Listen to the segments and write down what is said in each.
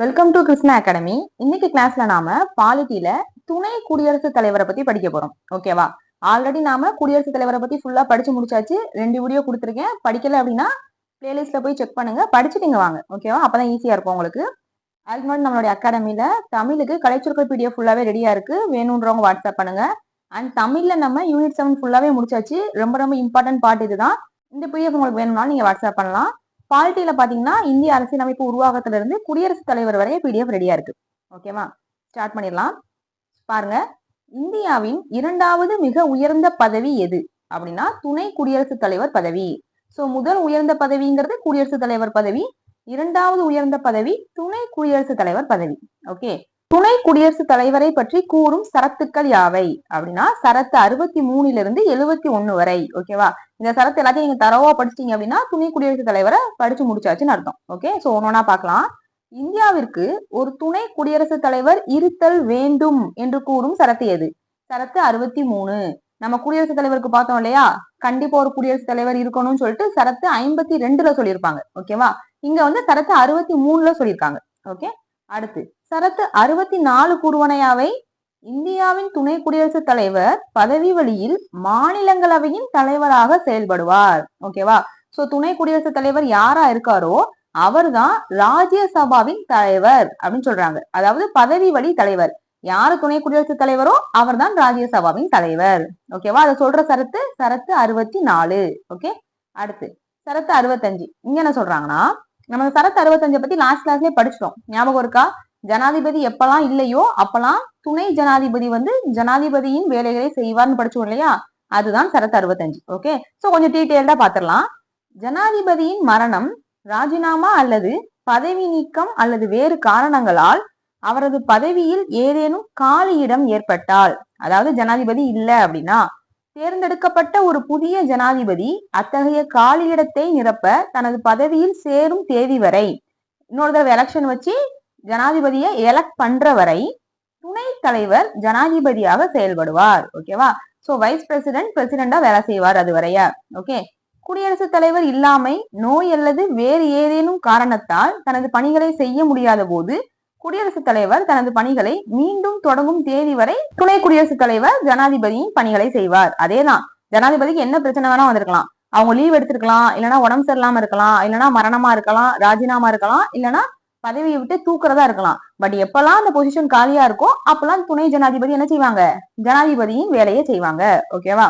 Welcome to Krishna academy இன்னைக்கு கிளாஸ்ல நாம பாலிட்டியில துணை குடியரசுத் தலைவரை பத்தி படிக்க போறோம். ஓகேவா ஆல்ரெடி நாம குடியரசுத் தலைவரை பத்தி ஃபுல்லா படிச்சு முடிச்சாச்சு. ரெண்டு வீடியோ கொடுத்துருக்கேன். படிக்கல அப்படின்னா பிளேலிஸ்ட்ல போய் செக் பண்ணுங்க. படிச்சுட்டீங்க வாங்க. ஓகேவா அப்பதான் ஈஸியா இருக்கும் உங்களுக்கு. அதுக்கு முன்னாடி நம்மளுடைய அகாடமியில தமிழுக்கு கலைச்சொற்கள் பிடிஎஃப் ஃபுல்லாவே ரெடியா இருக்கு. வேணுன்றவங்க வாட்ஸ்அப் பண்ணுங்க. அண்ட் தமிழ்ல நம்ம யூனிட் செவன் ஃபுல்லாவே முடிச்சாச்சு. ரொம்ப ரொம்ப இம்பார்ட்டன்ட் பார்ட் இதுதான். இந்த பிடிஎஃப் உங்களுக்கு வேணும்னாலும் நீங்க வாட்ஸ்அப் பண்ணலாம். பாலிட்டியில பாத்தீங்கன்னா இந்திய அரசியலமைப்பு உருவாக்கத்துல இருந்து குடியரசுத் தலைவர் வரைய பிடிஎஃப் ரெடியா இருக்கு. ஓகேவா ஸ்டார்ட் பண்ணிடலாம். பாருங்க. இந்தியாவின் இரண்டாவது மிக உயர்ந்த பதவி எது? அப்படின்னா துணை குடியரசுத் தலைவர் பதவி. சோ முதல் உயர்ந்த பதவிங்கிறது குடியரசுத் தலைவர் பதவி. இரண்டாவது உயர்ந்த பதவி துணை குடியரசுத் தலைவர் பதவி. ஓகே துணை குடியரசுத் தலைவரை பற்றி கூறும் சரத்துக்கள் யாவை? அப்படின்னா சரத்து அறுபத்தி மூணுல இருந்து எழுபத்தி ஒண்ணு வரை ஓகேவா இந்த சரத்து எல்லாத்தையும் நீங்க தரவா படிச்சிட்டீங்க அப்படின்னா துணை குடியரசுத் தலைவரை படிச்சு முடிச்சாச்சுன்னு அர்த்தம் ஓகே சோ ஒன்னொன்னா பாக்கலாம் இந்தியாவிற்கு ஒரு துணை குடியரசுத் தலைவர் இருத்தல் வேண்டும் என்று கூறும் சரத்து எது? சரத்து அறுபத்தி மூணு. நம்ம குடியரசுத் தலைவருக்கு பார்த்தோம் இல்லையா? கண்டிப்பா ஒரு குடியரசுத் தலைவர் இருக்கணும்னு சொல்லிட்டு சரத்து ஐம்பத்தி ரெண்டுல சொல்லியிருப்பாங்க ஓகேவா இங்க வந்து சரத்து அறுபத்தி மூணுல சொல்லியிருக்காங்க ஓகே அடுத்து சரத்து அறுபத்தி நாலு கூறுவனையாவை இந்தியாவின் துணை குடியரசுத் தலைவர் பதவி வழியில் மாநிலங்களவையின் தலைவராக செயல்படுவார். ஓகேவா சோ துணை குடியரசுத் தலைவர் யாரா இருக்காரோ அவர்தான் ராஜ்யசபாவின் தலைவர் அப்படின்னு சொல்றாங்க. அதாவது பதவி வழி தலைவர். யாரு துணை குடியரசுத் தலைவரோ அவர்தான் ராஜ்யசபாவின் தலைவர். ஓகேவா அதை சொல்ற சரத்து சரத்து அறுபத்தி நாலு. ஓகே அடுத்து சரத்து அறுபத்தஞ்சு. இங்க என்ன சொல்றாங்கன்னா நம்ம சரத்து அறுபத்தஞ்சை பத்தி லாஸ்ட் கிளாஸ்லயே படிச்சிட்டோம். ஞாபகம் இருக்கா? ஜனாதிபதி எப்பெல்லாம் இல்லையோ அப்பெல்லாம் துணை ஜனாதிபதி வந்து ஜனாதிபதியின் வேலைகளை செய்வார்னு படிச்சோம் இல்லையா? அதுதான் சரத் அறுபத்தஞ்சு. ஓகே சோ கொஞ்சம் டீட்டெயில்டா பாத்திரலாம். ஜனாதிபதியின் மரணம் ராஜினாமா அல்லது பதவி நீக்கம் அல்லது வேறு காரணங்களால் அவரது பதவியில் ஏதேனும் காலியிடம் ஏற்பட்டால் அதாவது ஜனாதிபதி இல்ல அப்படின்னா தேர்ந்தெடுக்கப்பட்ட ஒரு புதிய ஜனாதிபதி அத்தகைய காலியிடத்தை நிரப்ப தனது பதவியில் சேரும் தேதி வரை இன்னொரு தடவை எலெக்ஷன் வச்சு ஜனாதிபதியை எலக்ட் பண்ற வரை துணை தலைவர் ஜனாதிபதியாக செயல்படுவார். ஓகேவா சோ வைஸ் பிரசிடென்ட் பிரசிடென்டா வேலை செய்வார் அது வரைய ஓகே குடியரசுத் தலைவர் இல்லாமை நோய் அல்லது வேறு ஏதேனும் காரணத்தால் தனது பணிகளை செய்ய முடியாத போது குடியரசுத் தலைவர் தனது பணிகளை மீண்டும் தொடங்கும் தேதி வரை துணை குடியரசுத் தலைவர் ஜனாதிபதியின் பணிகளை செய்வார். அதேதான். ஜனாதிபதிக்கு என்ன பிரச்சனை வேணா வந்திருக்கலாம். அவங்க லீவ் எடுத்திருக்கலாம். இல்லைன்னா உடம்பு சரியில்லாம இருக்கலாம். இல்லைன்னா மரணமா இருக்கலாம். ராஜினாமா இருக்கலாம். இல்லைன்னா பதவியை விட்டு தூக்குறதா இருக்கலாம். பட் எப்பெல்லாம் அந்த பொசிஷன் காலியா இருக்கோ அப்பெல்லாம் துணை ஜனாதிபதி என்ன செய்வாங்க? ஜனாதிபதியின் வேலையை செய்வாங்க. ஓகேவா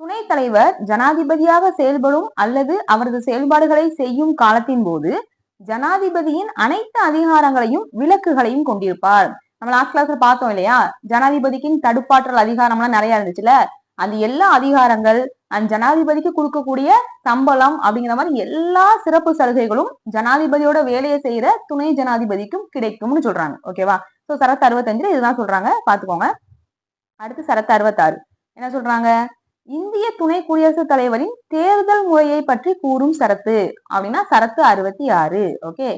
துணைத் தலைவர் ஜனாதிபதியாக செயல்படும் அல்லது அவரது செயல்பாடுகளை செய்யும் காலத்தின் போது ஜனாதிபதியின் அனைத்து அதிகாரங்களையும் விலக்குகளையும் கொண்டிருப்பார். நம்ம லாஸ்ட் கிளாஸ்ல பார்த்தோம் இல்லையா? ஜனாதிபதிக்கின் தடுப்பாற்றல் அதிகாரம்லாம் நிறைய இருந்துச்சுல? அந்த எல்லா அதிகாரங்கள் அந்த ஜனாதிபதிக்கு கொடுக்கக்கூடிய சம்பளம் அப்படிங்கிற மாதிரி எல்லா சிறப்பு சலுகைகளும் ஜனாதிபதியோட வேலையை செய்யற துணை ஜனாதிபதிக்கும் கிடைக்கும்னு சொல்றாங்க. ஓகேவா சோ சரத்து அறுபத்தஞ்சுல இதுதான் சொல்றாங்க. பாத்துக்கோங்க. அடுத்து சரத்து அறுபத்தாறு. என்ன சொல்றாங்க? இந்திய துணை குடியரசுத் தலைவரின் தேர்தல் முறையை பற்றி கூறும் சரத்து அப்படின்னா சரத்து அறுபத்தி ஆறு ஓகே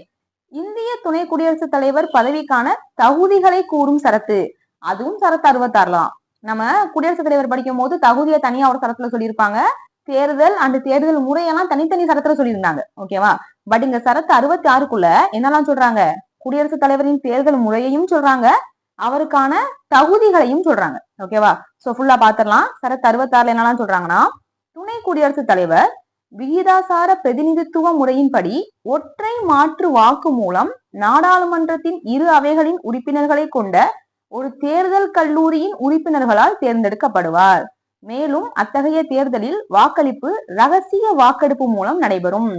இந்திய துணை குடியரசுத் தலைவர் பதவிக்கான தகுதிகளை கூறும் சரத்து. அதுவும் சரத்து அறுபத்தாறுலாம் நம்ம குடியரசுத் தலைவர் படிக்கும் போது தகுதியை தனியா ஒரு சரத்துல சொல்லியிருப்பாங்க. தேர்தல் அந்த தேர்தல் முறையெல்லாம் தனித்தனி சரத்துல சொல்லியிருந்தாங்க. ஓகேவா பட் இங்க சரத்து அறுபத்தி ஆறுக்குள்ள என்னெல்லாம் சொல்றாங்க? குடியரசுத் தலைவரின் தேர்தல் முறையையும் சொல்றாங்க. அவருக்கான தகுதிகளையும் சொல்றாங்க. ஓகேவா சோ ஃபுல்லா பாத்திரலாம் சரத் அறுபத்தாறுல என்னெல்லாம் சொல்றாங்கன்னா துணை குடியரசுத் தலைவர் விகிதாசார பிரதிநிதித்துவ முறையின்படி ஒற்றை மாற்று வாக்கு மூலம் நாடாளுமன்றத்தின் இரு அவைகளின் உறுப்பினர்களை கொண்ட ஒரு தேர்தல் கல்லூரியின் உறுப்பினர்களால் தேர்ந்தெடுக்கப்படுவார். மேலும் அத்தகைய தேர்தலில் வாக்களிப்பு ரகசிய வாக்கெடுப்பு மூலம் நடைபெறும்.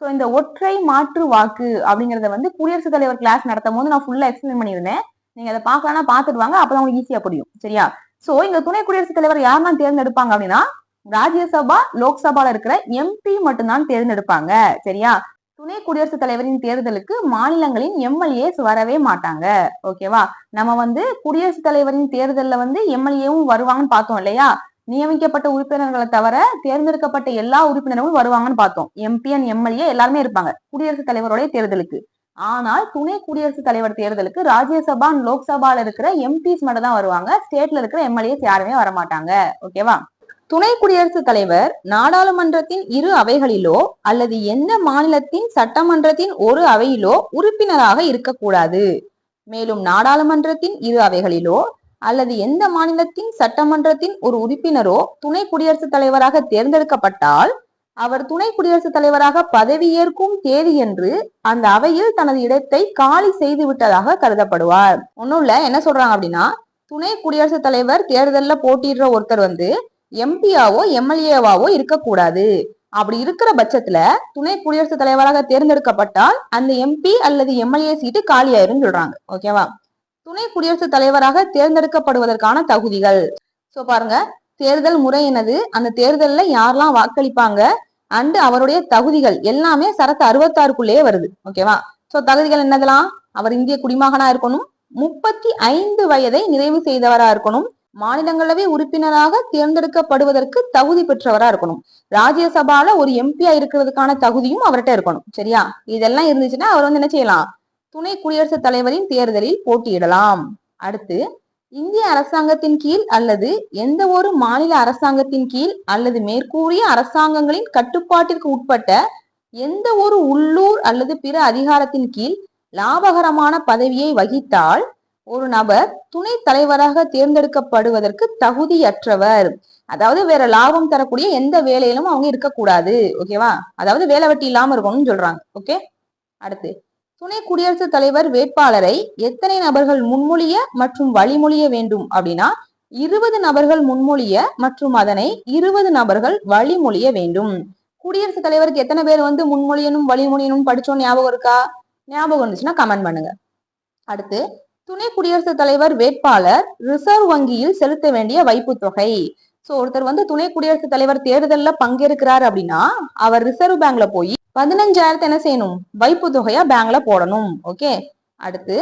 சோ இந்த ஒற்றை மாற்று வாக்கு அப்படிங்கறத வந்து குடியரசுத் தலைவர் கிளாஸ் நடத்தும் போது நான் ஃபுல்லா எக்ஸ்பிளைன் பண்ணியிருந்தேன். நீங்க அதை பார்க்கலாம்னா பாத்துட்டு வாங்க அப்பதான் உங்களுக்கு ஈஸியா புரியும். சரியா? சோ இங்க துணை குடியரசுத் தலைவர் யாரெல்லாம் தேர்ந்தெடுப்பாங்க அப்படின்னா ராஜ்யசபா லோக்சபால இருக்கிற எம்பி மட்டும்தான் தேர்ந்தெடுப்பாங்க. சரியா? துணை குடியரசுத் தலைவரின் தேர்தலுக்கு மாநிலங்களின் எம்எல்ஏஸ் வரவே மாட்டாங்க. ஓகேவா நம்ம வந்து குடியரசுத் தலைவரின் தேர்தல்ல வந்து எம்எல்ஏவும் வருவாங்கன்னு பார்த்தோம் இல்லையா? நியமிக்கப்பட்ட உறுப்பினர்களை தவிர தேர்ந்தெடுக்கப்பட்ட எல்லா உறுப்பினர்களும் வருவாங்கன்னு பார்த்தோம். எம்பி அண்ட் எம்எல்ஏ எல்லாருமே இருப்பாங்க குடியரசுத் தலைவருடைய தேர்தலுக்கு. ஆனால் துணை குடியரசுத் தலைவர் தேர்தலுக்கு ராஜ்யசபா லோக்சபால இருக்கிற எம்பிஸ் மட்டும் தான் வருவாங்க. ஸ்டேட்ல இருக்கிற எம்எல்ஏஸ் யாருமே வரமாட்டாங்க. ஓகேவா துணை குடியரசுத் தலைவர் நாடாளுமன்றத்தின் இரு அவைகளிலோ அல்லது எந்த மாநிலத்தின் சட்டமன்றத்தின் ஒரு அவையிலோ உறுப்பினராக இருக்கக்கூடாது. மேலும் நாடாளுமன்றத்தின் இரு அவைகளிலோ அல்லது எந்த மாநிலத்தின் சட்டமன்றத்தின் ஒரு உறுப்பினரோ துணை குடியரசுத் தலைவராக தேர்ந்தெடுக்கப்பட்டால் அவர் துணை குடியரசுத் தலைவராக பதவியேற்கும் தேதியன்று அந்த அவையில் தனது இடத்தை காலி செய்து விட்டதாக கருதப்படுவார். ஒன்னும் இல்ல என்ன சொல்றாங்க அப்படின்னா துணை குடியரசுத் தலைவர் தேர்தலில் போட்டியிடுற ஒருத்தர் வந்து எம்பியாவோ எம்எல்ஏவாவோ இருக்கக்கூடாது. அப்படி இருக்கிற பட்சத்துல துணை குடியரசுத் தலைவராக தேர்ந்தெடுக்கப்பட்டால் அந்த எம்பி அல்லது எம்எல்ஏ சீட்டு காலியாயிரும் சொல்றாங்க. ஓகேவா துணை குடியரசுத் தலைவராக தேர்ந்தெடுக்கப்படுவதற்கான தகுதிகள். சோ பாருங்க தேர்தல் முறை என்னது? அந்த தேர்தல்ல யாரெல்லாம் வாக்களிப்பாங்க? அண்ட் அவருடைய தகுதிகள் எல்லாமே சரத்து அறுபத்தாறுக்குள்ளேயே வருது. ஓகேவா சோ தகுதிகள் என்னதெல்லாம்? அவர் இந்திய குடிமகனா இருக்கணும். முப்பத்தி ஐந்து வயதை நிறைவு செய்தவரா இருக்கணும். மாநிலங்களவை உறுப்பினராக தேர்ந்தெடுக்கப்படுவதற்கு தகுதி பெற்றவரா இருக்கணும். ராஜ்யசபால ஒரு எம்பியா இருக்கிறதுக்கான தகுதியும் அவர்கிட்ட இருக்கணும். சரியா? இதெல்லாம் இருந்துச்சுன்னா அவர் வந்து என்ன செய்யலாம்? துணை குடியரசுத் தலைவரின் தேர்தலில் போட்டியிடலாம். அடுத்து இந்திய அரசாங்கத்தின் கீழ் அல்லது எந்த ஒரு மாநில அரசாங்கத்தின் கீழ் அல்லது மேற்கூறிய அரசாங்கங்களின் கட்டுப்பாட்டிற்கு உட்பட்ட எந்த ஒரு உள்ளூர் அல்லது பிற அதிகாரத்தின் கீழ் லாபகரமான பதவியை வகித்தால் ஒரு நபர் துணை தலைவராக தேர்ந்தெடுக்கப்படுவதற்கு தகுதியற்றவர். அதாவது வேற லாபம் தரக்கூடிய எந்த வேலையிலும் அவங்க இருக்கக்கூடாது ஓகேவா அதாவது வேலை வெட்டி இல்லாம இருக்கணும்னு சொல்றாங்க ஓகே அடுத்து துணை குடியரசுத் தலைவர் வேட்பாளரை எத்தனை நபர்கள் முன்மொழிய மற்றும் வழிமொழிய வேண்டும் அப்படின்னா இருபது நபர்கள் முன்மொழிய மற்றும் அதனை இருபது நபர்கள் வழிமொழிய வேண்டும். குடியரசுத் தலைவருக்கு எத்தனை பேர் வந்து முன்மொழியனும் வழிமொழியனும் படிச்சோம் ஞாபகம் இருக்கா? ஞாபகம் இருந்துச்சுன்னா கமெண்ட் பண்ணுங்க. அடுத்து துணை குடியரசுத் தலைவர் வேட்பாளர் ரிசர்வ் வங்கியில் செலுத்த வேண்டிய வைப்பு தொகை. சோ ஒருத்தர் வந்து துணை குடியரசுத் தலைவர் தேர்தலில் பங்கேற்கிறார் அப்படின்னா அவர் ரிசர்வ் பேங்க்ல போய் பதினஞ்சாயிரத்தை என்ன செய்யணும்? வைப்பு தொகையா பேங்க்ல போடணும். ஓகே அடுத்து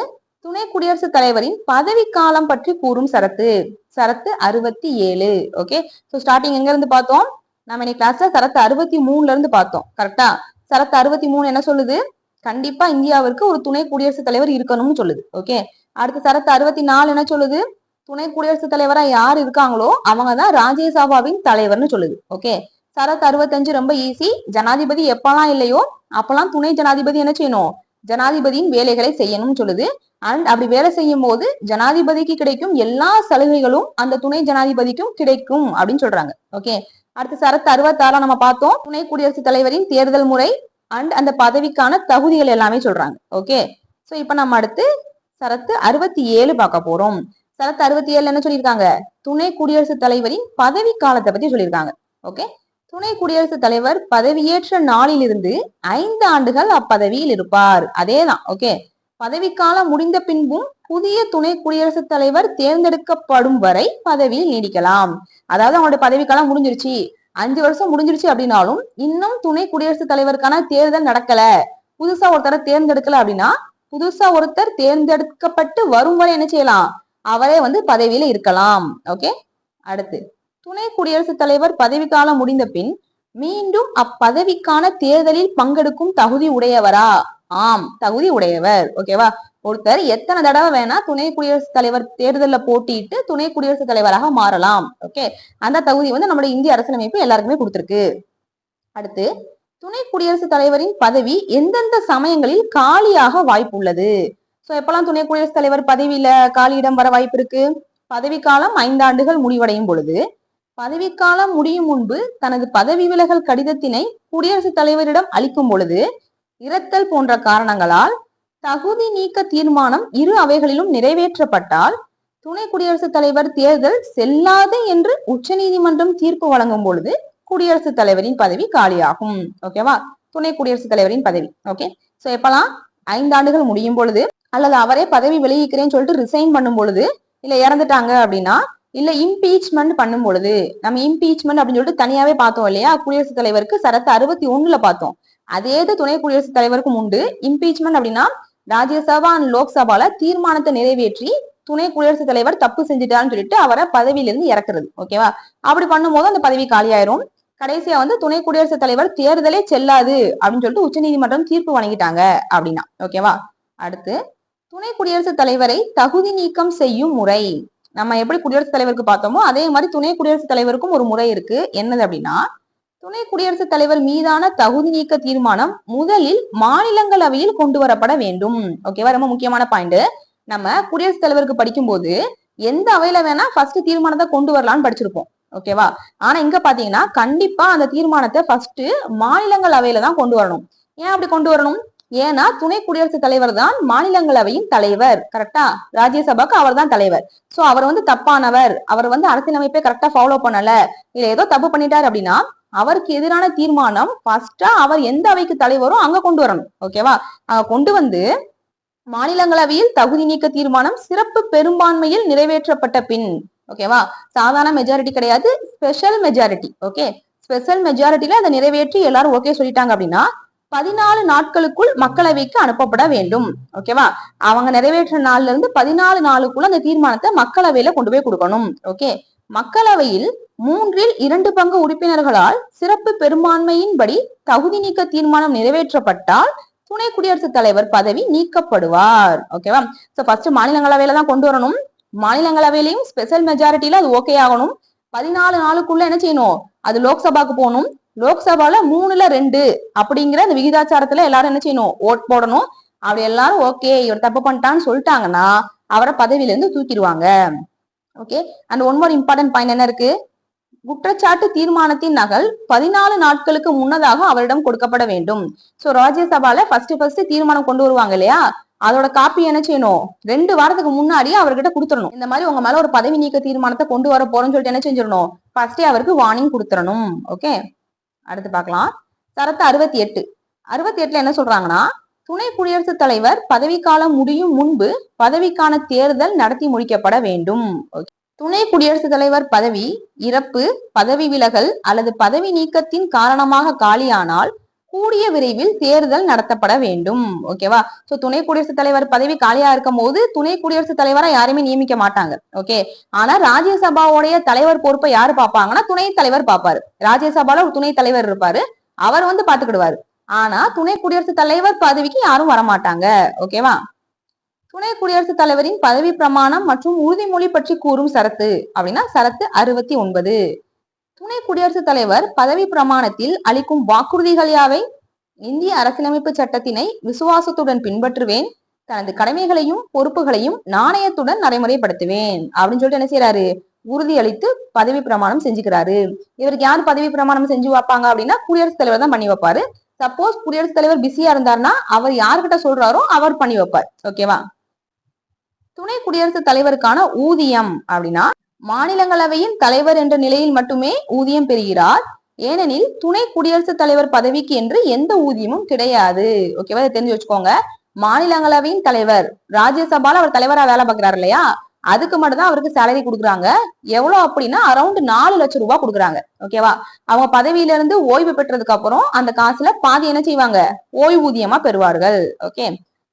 துணை குடியரசுத் தலைவரின் பதவி காலம் பற்றி கூறும் சரத்து. சரத்து அறுபத்தி ஏழு. ஓகே ஸோ ஸ்டார்டிங் எங்க இருந்து பார்த்தோம்? நம்ம இன்னைக்கு கிளாஸ்ல சரத்து அறுபத்தி மூணுல இருந்து பார்த்தோம். கரெக்டா சரத்து அறுபத்தி மூணு என்ன சொல்லுது? கண்டிப்பா இந்தியாவிற்கு ஒரு துணை குடியரசுத் தலைவர் இருக்கணும்னு சொல்லுது. ஓகே அடுத்த சரத்து அறுபத்தி நாலு என்ன சொல்லுது? துணை குடியரசுத் தலைவரா யார் இருக்காங்களோ அவங்க தான் ராஜ்யசபாவின் தலைவர்னு சொல்லுது. ஓகே சரத் அறுபத்தஞ்சு ரொம்ப ஈஸி ஜனாதிபதி எப்பெல்லாம் இல்லையோ அப்பெல்லாம் துணை ஜனாதிபதி என்ன செய்யணும்? ஜனாதிபதியின் வேலைகளை செய்யணும்னு சொல்லுது. அண்ட் அப்படி வேலை செய்யும் போது ஜனாதிபதிக்கு கிடைக்கும் எல்லா சலுகைகளும் அந்த துணை ஜனாதிபதிக்கும் கிடைக்கும் அப்படின்னு சொல்றாங்க. ஓகே அடுத்து சரத் அறுபத்தாறாம் நம்ம பார்த்தோம். துணை குடியரசுத் தலைவரின் தேர்தல் முறை அண்ட் அந்த பதவிக்கான தகுதிகள் எல்லாமே சொல்றாங்க. ஓகே சோ இப்ப நம்ம அடுத்து சரத்து அறுபத்தி ஏழு பார்க்க போறோம். சரத்து அறுபத்தி ஏழுல என்ன சொல்லியிருக்காங்க? துணை குடியரசுத் தலைவரின் பதவி காலத்தை பத்தி சொல்லியிருக்காங்க. ஓகே? துணை குடியரசுத் தலைவர் பதவியேற்ற நாளிலிருந்து ஐந்து ஆண்டுகள் அப்பதவியில் இருப்பார். அதேதான். ஓகே? பதவிக்காலம் முடிந்த பின்பும் புதிய துணை குடியரசுத் தலைவர் தேர்ந்தெடுக்கப்படும் வரை பதவியில் நீடிக்கலாம். அதாவது அவங்களுடைய பதவிக்காலம் முடிஞ்சிருச்சு. அஞ்சு வருஷம் முடிஞ்சிருச்சு அப்படின்னாலும் இன்னும் துணை குடியரசுத் தலைவருக்கான தேர்தல் நடக்கல. புதுசா ஒருத்தர தேர்ந்தெடுக்கல அப்படின்னா புதுசா ஒருத்தர் தேர்ந்தெடுக்கப்பட்டு வரும் வரை என்ன செய்யலாம்? அவரே வந்து பதவியில இருக்கலாம். ஓகே அடுத்து துணை குடியரசுத் தலைவர் பதவிக்காலம் முடிந்த பின் மீண்டும் அப்பதவிக்கான தேர்தலில் பங்கெடுக்கும் தகுதி உடையவரா? ஆம் தகுதி உடையவர். ஓகேவா ஒருத்தர் எத்தனை தடவை வேணா துணை குடியரசுத் தலைவர் தேர்தலில் போட்டியிட்டு துணை குடியரசுத் தலைவராக மாறலாம். ஓகே அந்த தகுதி வந்து நம்மளுடைய இந்திய அரசியலமைப்பு எல்லாருக்குமே கொடுத்துருக்கு. அடுத்து துணை குடியரசுத் தலைவரின் பதவி எந்தெந்த சமயங்களில் காலியாக வாய்ப்பு உள்ளது சோ எப்பெல்லாம் துணை குடியரசுத் தலைவர் பதவியில காலியிடம் வர வாய்ப்பு இருக்கு? பதவிக்காலம் ஐந்தாண்டுகள் முடிவடையும் பொழுது பதவிக்காலம் முடியும் முன்பு தனது பதவி விலகல் கடிதத்தினை குடியரசுத் தலைவரிடம் அளிக்கும் பொழுது இரத்தல் போன்ற காரணங்களால் தகுதி நீக்க தீர்மானம் இரு அவைகளிலும் நிறைவேற்றப்பட்டால் துணை குடியரசுத் தலைவர் தேர்தல் செல்லாது என்று உச்சநீதிமன்றம் தீர்ப்பு வழங்கும் பொழுது குடியரசுத் தலைவரின் பதவி காலியாகும். ஓகேவா துணை குடியரசுத் தலைவரின் பதவி. ஓகே சோ எப்பெல்லாம் ஐந்தாண்டுகள் முடியும் பொழுது அல்லது அவரே பதவி விலகிக்கிறேன்னு சொல்லிட்டு ரிசைன் பண்ணும் பொழுது இல்ல இறந்துட்டாங்க அப்படின்னா இல்ல இம்பீச்மெண்ட் பண்ணும் பொழுது நம்ம இம்பீச்மெண்ட் அப்படின்னு சொல்லிட்டு தனியாவே பார்த்தோம் இல்லையா? குடியரசுத் தலைவருக்கு சரத்து அறுபத்தி ஒண்ணுல பார்த்தோம். அதே துணை குடியரசுத் தலைவருக்கும் உண்டு. இம்பீச்மெண்ட் அப்படின்னா ராஜ்யசபா அண்ட் லோக்சபால தீர்மானத்தை நிறைவேற்றி துணை குடியரசுத் தலைவர் தப்பு செஞ்சுட்டான்னு சொல்லிட்டு அவரை பதவியிலிருந்து இறக்குறது. ஓகேவா அப்படி பண்ணும்போது அந்த பதவி காலியாயிரும். கடைசியா வந்து துணை குடியரசுத் தலைவர் தேர்தலே செல்லாது அப்படின்னு சொல்லிட்டு உச்சநீதிமன்றம் தீர்ப்பு வழங்கிட்டாங்க அப்படின்னா. ஓகேவா அடுத்து துணை குடியரசுத் தலைவரை தகுதி நீக்கம் செய்யும் முறை. நம்ம எப்படி குடியரசுத் தலைவருக்கு பார்த்தோமோ அதே மாதிரி துணை குடியரசுத் தலைவருக்கும் ஒரு முறை இருக்கு. என்னது அப்படின்னா துணை குடியரசுத் தலைவர் மீதான தகுதி நீக்க தீர்மானம் முதலில் மாநிலங்களவையில் கொண்டு வரப்பட வேண்டும். ஓகேவா ரொம்ப முக்கியமான பாயிண்ட் நம்ம குடியரசுத் தலைவருக்கு படிக்கும்போது எந்த அவையில வேணா ஃபர்ஸ்ட் தீர்மானத்தை கொண்டு வரலாம்னு படிச்சிருப்போம். ஓகேவா ஆனா இங்க பாத்தீங்கன்னா கண்டிப்பா அந்த தீர்மானத்தை ஃபர்ஸ்ட் மாநிலங்களவையில தான் கொண்டு வரணும். ஏன் அப்படி கொண்டு வரணும்? ஏன்னா துணை குடியரசுத் தலைவர் தான் மாநிலங்களவையின் தலைவர். கரெக்டா ராஜ்யசபாக்கு அவர் தான் தலைவர். சோ அவர் வந்து தப்பானவர். அவர் வந்து அரசியலமைப்பை கரெக்டா ஃபாலோ பண்ணல. இல்ல ஏதோ தப்பு பண்ணிட்டார் அப்படின்னா அவருக்கு எதிரான தீர்மானம் ஃபர்ஸ்டா அவர் எந்த அவைக்கு தலைவரோ அங்க கொண்டு வரணும். ஓகேவா அங்க கொண்டு வந்து மாநிலங்களவையில் தகுதி நீக்க தீர்மானம் சிறப்பு பெரும்பான்மையில் நிறைவேற்றப்பட்ட பின் ஓகேவா சாதாரண மெஜாரிட்டி கிடையாது. ஸ்பெஷல் மெஜாரிட்டி ஓகே ஸ்பெஷல் மெஜாரிட்டியில அதை நிறைவேற்றி எல்லாரும் ஓகே சொல்லிட்டாங்க அப்படின்னா பதினாலு நாட்களுக்குள் மக்களவைக்கு அனுப்பப்பட வேண்டும். ஓகேவா அவங்க நிறைவேற்ற நாள்ல இருந்து பதினாலு நாளுக்குள்ள அந்த தீர்மானத்தை மக்களவையில கொண்டு போய் கொடுக்கணும். ஓகே மக்களவையில் மூன்றில் இரண்டு பங்கு உறுப்பினர்களால் சிறப்பு பெரும்பான்மையின்படி தகுதி நீக்க தீர்மானம் நிறைவேற்றப்பட்டால் துணை குடியரசுத் தலைவர் பதவி நீக்கப்படுவார். ஓகேவா சோ ஃபர்ஸ்ட் மாநிலங்களவையில தான் கொண்டு வரணும். மாநிலங்களவையிலையும் ஸ்பெஷல் மெஜாரிட்டியில அது ஓகே ஆகணும். பதினாலு நாளுக்குள்ள என்ன செய்யணும்? அது லோக்சபாக்கு போகணும். லோக்சபால மூணுல ரெண்டு அப்படிங்கிற அந்த விகிதாச்சாரத்துல எல்லாரும் என்ன செய்யணும்? ஓட் போடணும். அப்படி எல்லாரும் ஓகே இவர் தப்பு பண்ணிட்டான்னு சொல்லிட்டாங்கன்னா அவரை பதவியில இருந்து தூக்கிடுவாங்க. Okay and one more important point என்ன இருக்கு? குற்றச்சாட்டு தீர்மானத்தின் நகல் பதினாலு நாட்களுக்கு முன்னதாக அவரிடம் கொடுக்கப்பட வேண்டும். சோ ராஜ்யசபால ஃபர்ஸ்ட் ஃபர்ஸ்ட் தீர்மானம் கொண்டு வருவாங்க இல்லையா? அதோட காப்பி என்ன செய்யணும்? ரெண்டு வாரத்துக்கு முன்னாடியே அவர்கிட்ட கொடுத்துடணும். இந்த மாதிரி உங்க மேல ஒரு பதவி நீக்க தீர்மானத்தை கொண்டு வர போறோம்னு சொல்லிட்டு என்ன செஞ்சிடணும்? ஃபர்ஸ்டே அவருக்கு வார்னிங் கொடுத்துடணும். ஓகே அடுத்து பார்க்கலாம். சரத்து அறுபத்தி எட்டு அறுபத்தி எட்டுல என்ன சொல்றாங்கன்னா துணை குடியரசுத் தலைவர் பதவிக்காலம் முடியும் முன்பு பதவிக்கான தேர்தல் நடத்தி முடிக்கப்பட வேண்டும். துணை குடியரசுத் தலைவர் பதவி இறப்பு பதவி விலகல் அல்லது பதவி நீக்கத்தின் காரணமாக காலியானால் கூடிய விரைவில் தேர்தல் நடத்தப்பட வேண்டும். ஓகேவா சோ துணை குடியரசுத் தலைவர் பதவி காலியா இருக்கும் போது துணை குடியரசுத் தலைவரா யாருமே நியமிக்க மாட்டாங்க. ஓகே ஆனா ராஜ்யசபாவுடைய தலைவர் பொறுப்பை யாரு பாப்பாங்கன்னா துணை தலைவர் பாப்பாரு ராஜ்யசபால ஒரு துணை தலைவர் இருப்பாரு. அவர் வந்து பாத்துக்கிடுவாரு ஆனா துணை குடியரசுத் தலைவர் பதவிக்கு யாரும் வரமாட்டாங்க. ஓகேவா துணை குடியரசுத் தலைவரின் பதவி பிரமாணம் மற்றும் உறுதிமொழி பற்றி கூறும் சரத்து அப்படின்னா சரத்து அறுபத்தி ஒன்பது. துணை குடியரசுத் தலைவர் பதவி பிரமாணத்தில் அளிக்கும் வாக்குறுதிகள் யாவை? இந்திய அரசியலமைப்பு சட்டத்தினை விசுவாசத்துடன் பின்பற்றுவேன். தனது கடமைகளையும் பொறுப்புகளையும் நாணயத்துடன் நடைமுறைப்படுத்துவேன். அப்படின்னு சொல்லிட்டு என்ன செய்யறாரு உறுதியளித்து பதவி பிரமாணம் செஞ்சுக்கிறாரு. இவருக்கு யார் பதவி பிரமாணம் செஞ்சு வைப்பாங்க அப்படின்னா குடியரசுத் தலைவர் தான் பண்ணி வைப்பாரு. சப்போஸ் குடியரசுத் தலைவர் பிஸியா இருந்தாருன்னா அவர் யார்கிட்ட சொல்றாரோ அவர் பண்ணி வைப்பார். ஓகேவா? துணை குடியரசுத் தலைவருக்கான ஊதியம் அப்படின்னா மாநிலங்களவையின் தலைவர் என்ற நிலையில் மட்டுமே ஊதியம் பெறுகிறார். ஏனெனில் துணை குடியரசுத் தலைவர் பதவிக்கு என்று எந்த ஊதியமும் கிடையாது. ஓகேவா இதை தெரிஞ்சு வச்சுக்கோங்க. மாநிலங்களவையின் தலைவர் ராஜ்யசபால அவர் தலைவரா வேலை பார்க்கிறாரு இல்லையா? அதுக்கு மட்டும் தான் அவருக்கு சேலரி கொடுக்குறாங்க. எவ்வளவு அப்படின்னா அரௌண்ட் நாலு லட்சம் ரூபாய் கொடுக்குறாங்க. ஓகேவா அவங்க பதவியில இருந்து ஓய்வு பெற்றதுக்கு அப்புறம் அந்த காசுல பாதி என்ன செய்வாங்க? ஓய்வூதியமா பெறுவார்கள். ஓகே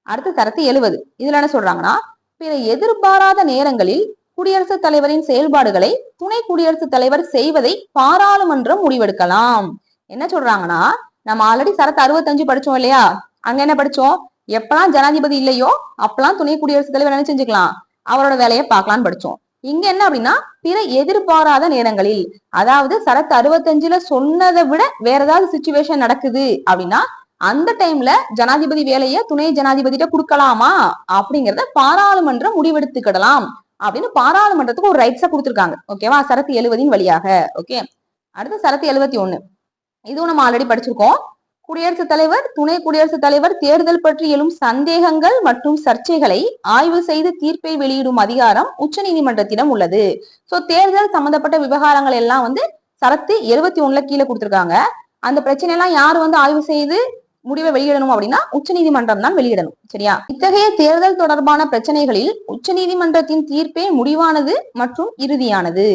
அடுத்து தரத்து எழுவது இதுல என்ன சொல்றாங்கன்னா பிற எதிர்பாராத நேரங்களில் குடியரசுத் தலைவரின் செயல்பாடுகளை துணை குடியரசுத் தலைவர் செய்வதை பாராளுமன்றம் முடிவெடுக்கலாம். என்ன சொல்றாங்கன்னா நம்ம ஆல்ரெடி சரத்து அறுபத்தஞ்சு படிச்சோம் இல்லையா? அங்க என்ன படிச்சோம்? எப்பெல்லாம் ஜனாதிபதி இல்லையோ அப்பெல்லாம் துணை குடியரசுத் தலைவர் என்ன செஞ்சுக்கலாம்? அவரோட வேலையை பார்க்கலாம்னு படிச்சோம். இங்க என்ன அப்படின்னா பிற எதிர்பாராத நேரங்களில் அதாவது சரத்து அறுபத்தஞ்சுல சொன்னதை விட வேற ஏதாவது சுச்சுவேஷன் நடக்குது அப்படின்னா அந்த டைம்ல ஜனாதிபதி வேலையை துணை ஜனாதிபதிட்ட கொடுக்கலாமா? அப்படிங்கறத பாராளுமன்றம் முடிவெடுத்துக்கிடலாம். அப்படின்னு பாராளுமன்றத்துக்கு ஒரு ரைட்ஸா கொடுத்துருக்காங்க. ஓகேவா சரத்து எழுவதின் வழியாக. ஓகே அடுத்து சரத்து எழுபத்தி ஒண்ணு. இதுவும் நம்ம ஆல்ரெடி படிச்சிருக்கோம். குடியரசுத் தலைவர் துணை குடியரசுத் தலைவர் தேர்தல் பற்றி எழும் சந்தேகங்கள் மற்றும் சர்ச்சைகளை ஆய்வு செய்து தீர்ப்பை வெளியிடும் அதிகாரம் உச்சநீதிமன்றத்திடம் உள்ளது. சோ தேர்தல் சம்பந்தப்பட்ட விவகாரங்கள் எல்லாம் வந்து சரத்து எழுபத்தி ஒண்ணுல கீழே கொடுத்திருக்காங்க. அந்த பிரச்சனை எல்லாம் யார் வந்து ஆய்வு செய்து முடிவை வெளியிடணும் அப்படின்னா உச்சநீதிமன்றம் தான் வெளியிடணும் சரியா? இத்தகைய தேர்தல் தொடர்பான பிரச்சனைகளில் உச்சநீதிமன்றத்தின் தீர்ப்பே முடிவானது மற்றும் இறுதியானது.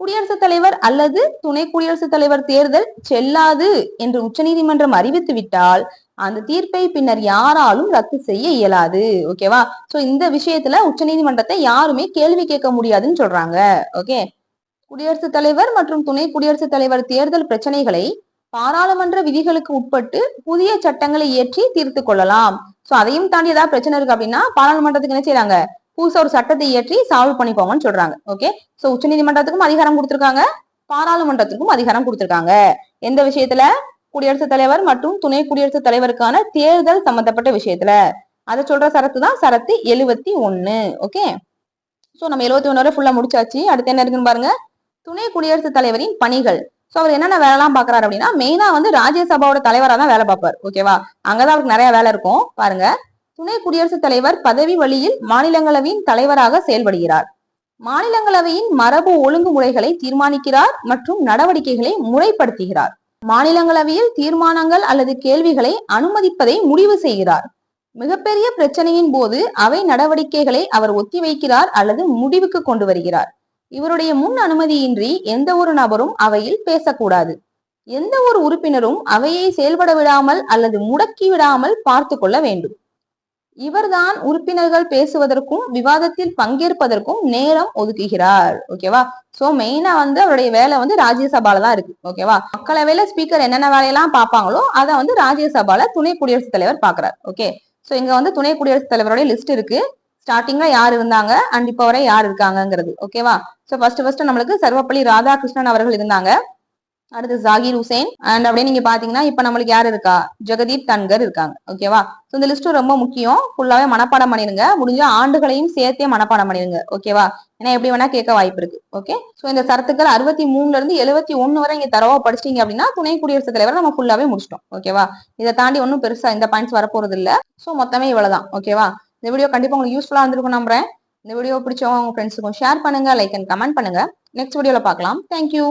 குடியரசுத் தலைவர் அல்லது துணை குடியரசுத் தலைவர் தேர்தல் செல்லாது என்று உச்சநீதிமன்றம் அறிவித்து விட்டால் அந்த தீர்ப்பை பின்னர் யாராலும் ரத்து செய்ய இயலாது ஓகேவா சோ இந்த விஷயத்துல உச்சநீதிமன்றத்தை யாருமே கேள்வி கேட்க முடியாதுன்னு சொல்றாங்க ஓகே குடியரசுத் தலைவர் மற்றும் துணை குடியரசுத் தலைவர் தேர்தல் பிரச்சனைகளை பாராளுமன்ற விதிகளுக்கு உட்பட்டு புதிய சட்டங்களை இயற்றி தீர்த்து கொள்ளலாம். சோ அதையும் தாண்டி ஏதாவது பிரச்சனை இருக்கு அப்படின்னா பாராளுமன்றத்துக்கு என்ன செய்யறாங்க புதுசா ஒரு சட்டத்தை இயற்றி சால்வ் பண்ணிக்கோங்கன்னு சொல்றாங்க. ஓகே சோ உச்சநீதிமன்றத்துக்கும் அதிகாரம் கொடுத்திருக்காங்க. பாராளுமன்றத்துக்கும் அதிகாரம் கொடுத்திருக்காங்க. எந்த விஷயத்துல? குடியரசுத் தலைவர் மற்றும் துணை குடியரசுத் தலைவருக்கான தேர்தல் சம்பந்தப்பட்ட விஷயத்துல. அதை சொல்ற சரத்து தான் சரத்து எழுவத்தி ஒண்ணு ஓகே சோ நம்ம எழுவத்தி ஒன்னு வரை ஃபுல்லா முடிச்சாச்சு. அடுத்து என்ன இருக்குன்னு பாருங்க. துணை குடியரசுத் தலைவரின் பணிகள். ஸோ அவர் என்னென்ன வேலைலாம் பார்க்குறாரு அப்படின்னா மெயினா வந்து ராஜ்யசபாவோட தலைவராக தான் வேலை பார்ப்பார். ஓகேவா அங்கதான் அவருக்கு நிறைய வேலை இருக்கும். பாருங்க. துணை குடியரசுத் தலைவர் பதவி வழியில் மாநிலங்களவையின் தலைவராக செயல்படுகிறார். மாநிலங்களவையின் மரபு ஒழுங்குமுறைகளை தீர்மானிக்கிறார் மற்றும் நடவடிக்கைகளை முறைப்படுத்துகிறார். மாநிலங்களவையில் தீர்மானங்கள் அல்லது கேள்விகளை அனுமதிப்பதை முடிவு செய்கிறார். மிகப்பெரிய பிரச்சனையின் போது அவை நடவடிக்கைகளை அவர் ஒத்திவைக்கிறார் அல்லது முடிவுக்கு கொண்டு வருகிறார். இவருடைய முன் அனுமதியின்றி எந்த ஒரு நபரும் அவையில் பேசக்கூடாது. எந்த ஒரு உறுப்பினரும் அவையை செயல்பட விடாமல் அல்லது முடக்கி விடாமல் பார்த்து கொள்ள வேண்டும். இவர்தான் உறுப்பினர்கள் பேசுவதற்கும் விவாதத்தில் பங்கேற்பதற்கும் நேரம் ஒதுக்குகிறார். ஓகேவா சோ மெயினா வந்து அவருடைய வேலை வந்து ராஜ்யசபால தான் இருக்கு. ஓகேவா மக்களவையில ஸ்பீக்கர் என்னென்ன வேலையெல்லாம் பார்ப்பாங்களோ அதை வந்து ராஜ்யசபால துணை குடியரசுத் தலைவர் பாக்குறாரு ஓகே சோ இங்க வந்து துணை குடியரசுத் தலைவருடைய லிஸ்ட் இருக்கு. ஸ்டார்டிங்ல யார் இருந்தாங்க? அண்ட் இப்போ வரை யார் இருக்காங்கங்கிறது. ஓகேவா ஸோ ஃபர்ஸ்ட் ஃபர்ஸ்ட் நம்மளுக்கு சர்வப்பள்ளி ராதாகிருஷ்ணன் அவர்கள் இருந்தாங்க. அடுத்து ஜாகிர் ஹுசேன். அண்ட் அப்படியே நீங்க பாத்தீங்கன்னா இப்ப நம்மளுக்கு யார் இருக்கா? ஜெகதீப் தன்கர் இருக்காங்க. ஓகேவா ஸோ இந்த லிஸ்ட் ரொம்ப முக்கியம். ஃபுல்லாவே மனப்பாடம் பண்ணிருங்க முடிஞ்ச ஆண்டுகளையும் சேர்த்தே மனப்பாடம் பண்ணிருங்க ஓகேவா ஏன்னா எப்படி வேணா கேட்க வாய்ப்பு இருக்கு. ஓகே சோ இந்த சரத்துக்கள் அறுபத்தி மூணுல இருந்து எழுபத்தி ஒன்னு வரை இங்க தரவா படிச்சிட்டீங்க அப்படின்னா துணை குடியரசுத் தலைவரை நம்ம ஃபுல்லாவே முடிச்சிட்டோம். ஓகேவா இதை தாண்டி ஒன்றும் பெருசா இந்த பாயிண்ட்ஸ் வரப்போறது இல்ல சோ மொத்தமே இவ்வளவுதான். ஓகேவா இந்த வீடியோ கண்டிப்பா உங்களுக்கு யூஸ்ஃபுல்லா இருந்திருக்கும் நம்புறேன். இந்த வீடியோ பிடிச்சவங்க உங்க ஃப்ரெண்ட்ஸுக்கும் ஷேர் பண்ணுங்க லைக் அண்ட் கமெண்ட் பண்ணுங்க. நெக்ஸ்ட் வீடியோல பார்க்கலாம். Thank you